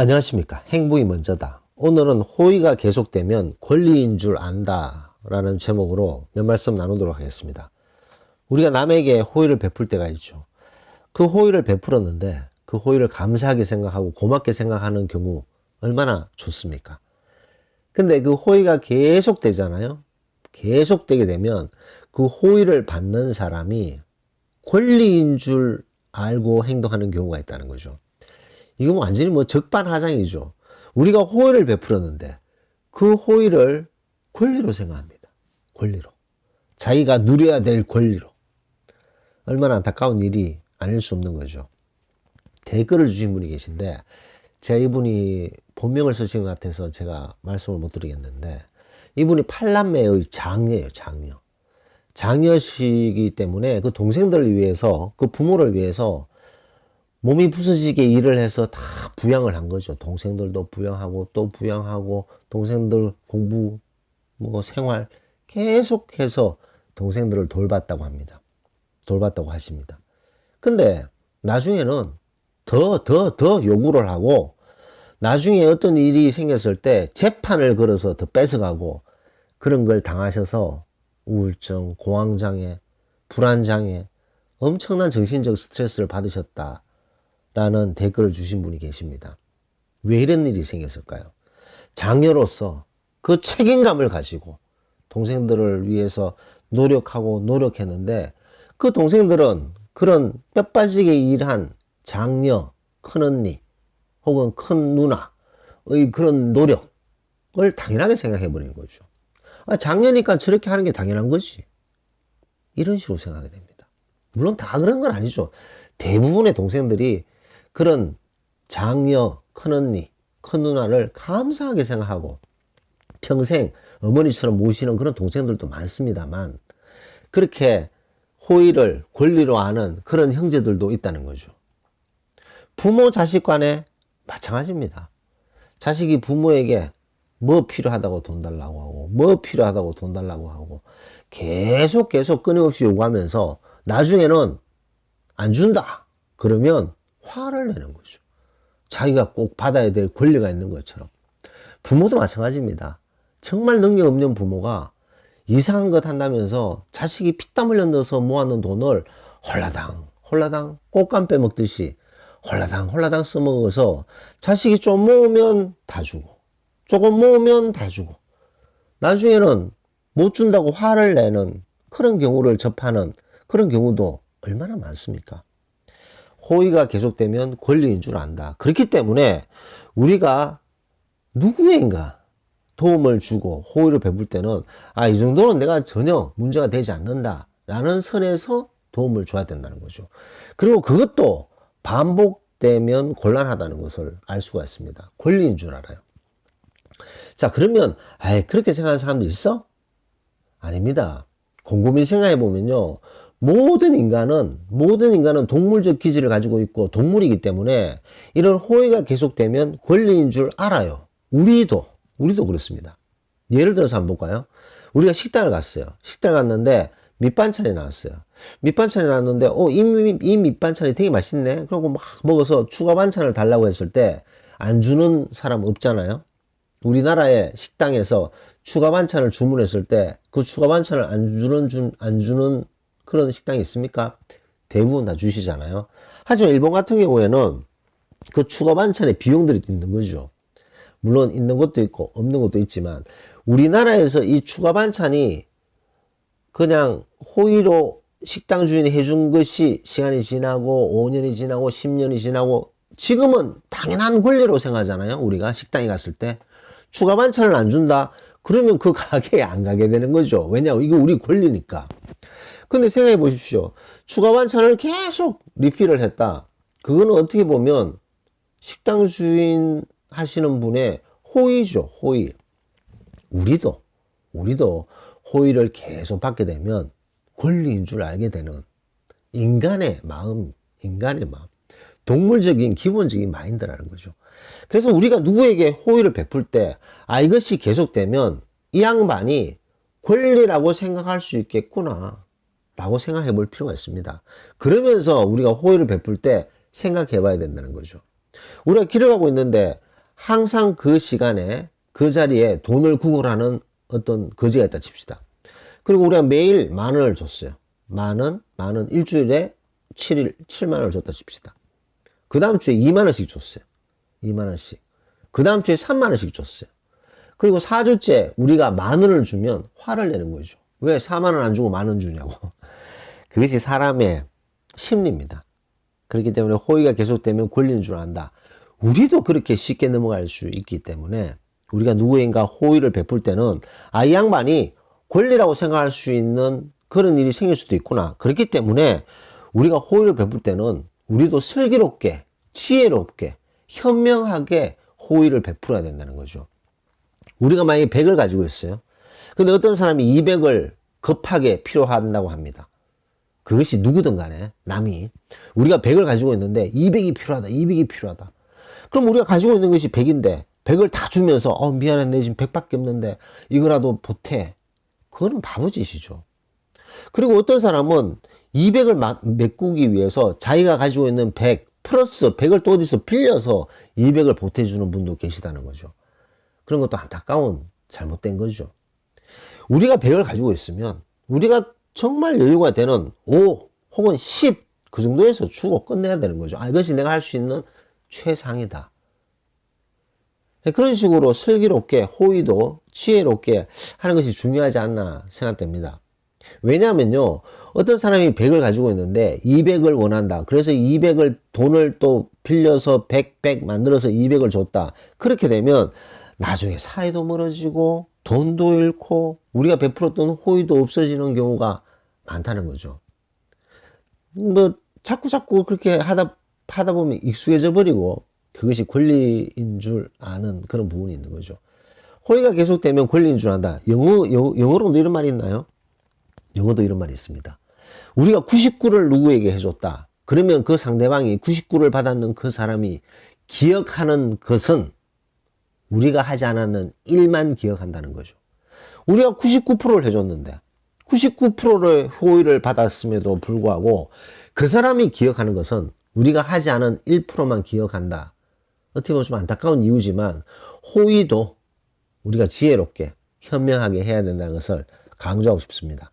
안녕하십니까. 행복이 먼저다. 오늘은 호의가 계속되면 권리인 줄 안다. 라는 제목으로 몇 말씀 나누도록 하겠습니다. 우리가 남에게 호의를 베풀 때가 있죠. 그 호의를 베풀었는데 그 호의를 감사하게 생각하고 고맙게 생각하는 경우 얼마나 좋습니까? 근데 그 호의가 계속 되잖아요. 계속 되게 되면 그 호의를 받는 사람이 권리인 줄 알고 행동하는 경우가 있다는 거죠. 이건 완전히 뭐 적반하장이죠. 우리가 호의를 베풀었는데 그 호의를 권리로 생각합니다. 권리로. 자기가 누려야 될 권리로. 얼마나 안타까운 일이 아닐 수 없는 거죠. 댓글을 주신 분이 계신데 제가 이분이 본명을 쓰신 것 같아서 제가 말씀을 못 드리겠는데 이분이 팔남매의 장녀예요, 장녀. 장녀시기 때문에 그 동생들을 위해서 그 부모를 위해서 몸이 부서지게 일을 해서 다 부양을 한 거죠. 동생들도 부양하고 또 부양하고 동생들 공부 뭐 생활 계속해서 동생들을 돌봤다고 합니다. 돌봤다고 하십니다. 근데 나중에는 더, 더, 더 요구를 하고 나중에 어떤 일이 생겼을 때 재판을 걸어서 더 뺏어가고 그런 걸 당하셔서 우울증, 공황장애, 불안장애, 엄청난 정신적 스트레스를 받으셨다. 라는 댓글을 주신 분이 계십니다. 왜 이런 일이 생겼을까요? 장녀로서 그 책임감을 가지고 동생들을 위해서 노력하고 노력했는데 그 동생들은 그런 뼈 빠지게 일한 장녀, 큰언니 혹은 큰 누나의 그런 노력을 당연하게 생각해 버리는 거죠. 아, 장녀니까 저렇게 하는 게 당연한 거지. 이런 식으로 생각하게 됩니다. 물론 다 그런 건 아니죠. 대부분의 동생들이 그런 장녀, 큰언니, 큰누나를 감사하게 생각하고 평생 어머니처럼 모시는 그런 동생들도 많습니다만 그렇게 호의를 권리로 아는 그런 형제들도 있다는 거죠. 부모 자식 간에 마찬가지입니다. 자식이 부모에게 뭐 필요하다고 돈 달라고 하고 뭐 필요하다고 돈 달라고 하고 계속 계속 끊임없이 요구하면서 나중에는 안 준다. 그러면 화를 내는 거죠. 자기가 꼭 받아야 될 권리가 있는 것처럼. 부모도 마찬가지입니다. 정말 능력 없는 부모가 이상한 것 한다면서 자식이 피땀 흘려 넣어서 모아놓은 돈을 홀라당, 홀라당, 꽃감 빼먹듯이 홀라당, 홀라당 써먹어서 자식이 좀 모으면 다 주고, 조금 모으면 다 주고, 나중에는 못 준다고 화를 내는 그런 경우를 접하는 그런 경우도 얼마나 많습니까? 호의가 계속되면 권리인 줄 안다. 그렇기 때문에 우리가 누구인가 도움을 주고 호의를 베풀 때는 아, 이 정도는 내가 전혀 문제가 되지 않는다. 라는 선에서 도움을 줘야 된다는 거죠. 그리고 그것도 반복되면 곤란하다는 것을 알 수가 있습니다. 권리인 줄 알아요. 자, 그러면, 아 그렇게 생각하는 사람도 있어? 아닙니다. 곰곰이 생각해 보면요. 모든 인간은 모든 인간은 동물적 기질을 가지고 있고 동물이기 때문에 이런 호의가 계속되면 권리인 줄 알아요. 우리도 우리도 그렇습니다. 예를 들어서 한번 볼까요? 우리가 식당을 갔어요. 식당 갔는데 밑반찬이 나왔어요. 밑반찬이 나왔는데 어, 이, 이 밑반찬이 되게 맛있네. 그러고 막 먹어서 추가 반찬을 달라고 했을 때 안 주는 사람 없잖아요. 우리나라의 식당에서 추가 반찬을 주문했을 때 그 추가 반찬을 안 주는 안 주는 그런 식당이 있습니까? 대부분 다 주시잖아요. 하지만 일본 같은 경우에는 그 추가 반찬의 비용들이 있는 거죠. 물론 있는 것도 있고 없는 것도 있지만 우리나라에서 이 추가 반찬이 그냥 호의로 식당 주인이 해준 것이 시간이 지나고 5년이 지나고 10년이 지나고 지금은 당연한 권리로 생각하잖아요. 우리가 식당에 갔을 때 추가 반찬을 안 준다. 그러면 그 가게에 안 가게 되는 거죠. 왜냐? 이거 우리 권리니까. 근데 생각해 보십시오. 추가 반찬을 계속 리필을 했다. 그거는 어떻게 보면 식당 주인 하시는 분의 호의죠, 호의. 우리도, 우리도 호의를 계속 받게 되면 권리인 줄 알게 되는 인간의 마음, 인간의 마음. 동물적인 기본적인 마인드라는 거죠. 그래서 우리가 누구에게 호의를 베풀 때, 아, 이것이 계속되면 이 양반이 권리라고 생각할 수 있겠구나. 라고 생각해 볼 필요가 있습니다. 그러면서 우리가 호의를 베풀 때 생각해 봐야 된다는 거죠. 우리가 가고 있는데 항상 그 시간에 그 자리에 돈을 구걸하는 어떤 거지가 있다 칩시다. 그리고 우리가 매일 만 원을 줬어요. 만 원, 만 원, 일주일에 7일, 7만 원을 줬다 칩시다. 그 다음 주에 2만 원씩 줬어요. 2만 원씩. 그 다음 주에 3만 원씩 줬어요. 그리고 4주째 우리가 만 원을 주면 화를 내는 거죠. 왜 4만 원 안 주고 만 원 주냐고. 그것이 사람의 심리입니다. 그렇기 때문에 호의가 계속되면 권리인 줄 안다. 우리도 그렇게 쉽게 넘어갈 수 있기 때문에 우리가 누구인가 호의를 베풀 때는 아, 이 양반이 권리라고 생각할 수 있는 그런 일이 생길 수도 있구나. 그렇기 때문에 우리가 호의를 베풀 때는 우리도 슬기롭게, 지혜롭게, 현명하게 호의를 베풀어야 된다는 거죠. 우리가 만약에 100을 가지고 있어요. 근데 어떤 사람이 200을 급하게 필요한다고 합니다. 그것이 누구든 간에 남이 우리가 100을 가지고 있는데 200이 필요하다. 200이 필요하다. 그럼 우리가 가지고 있는 것이 100인데 100을 다 주면서 어 미안해 내 지금 100밖에 없는데 이거라도 보태. 그거는 바보짓이죠. 그리고 어떤 사람은 200을 막 메꾸기 위해서 자기가 가지고 있는 100 플러스 100을 또 어디서 빌려서 200을 보태주는 분도 계시다는 거죠. 그런 것도 안타까운 잘못된 거죠. 우리가 100을 가지고 있으면 우리가 정말 여유가 되는 5 혹은 10 그 정도에서 주고 끝내야 되는 거죠. 아, 이것이 내가 할 수 있는 최상이다. 그런 식으로 슬기롭게 호의도 지혜롭게 하는 것이 중요하지 않나 생각됩니다. 왜냐하면요, 어떤 사람이 100을 가지고 있는데 200을 원한다. 그래서 200을 돈을 또 빌려서 100, 100 만들어서 200을 줬다. 그렇게 되면 나중에 사이도 멀어지고 돈도 잃고 우리가 베풀었던 호의도 없어지는 경우가 많다는 거죠. 뭐 자꾸 자꾸 그렇게 하다 하다 보면 익숙해져 버리고 그것이 권리인 줄 아는 그런 부분이 있는 거죠. 호의가 계속되면 권리인 줄 안다. 영어, 영어 영어로도 이런 말이 있나요? 영어도 이런 말이 있습니다. 우리가 99를 누구에게 해줬다. 그러면 그 상대방이 99를 받았는 그 사람이 기억하는 것은 우리가 하지 않았는 일만 기억한다는 거죠. 우리가 99%를 해줬는데 99%를 호의를 받았음에도 불구하고 그 사람이 기억하는 것은 우리가 하지 않은 1%만 기억한다. 어떻게 보면 좀 안타까운 이유지만 호의도 우리가 지혜롭게 현명하게 해야 된다는 것을 강조하고 싶습니다.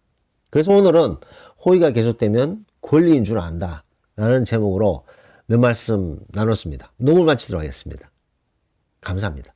그래서 오늘은 호의가 계속되면 권리인 줄 안다. 라는 제목으로 몇 말씀 나눴습니다. 녹음을 마치도록 하겠습니다. 감사합니다.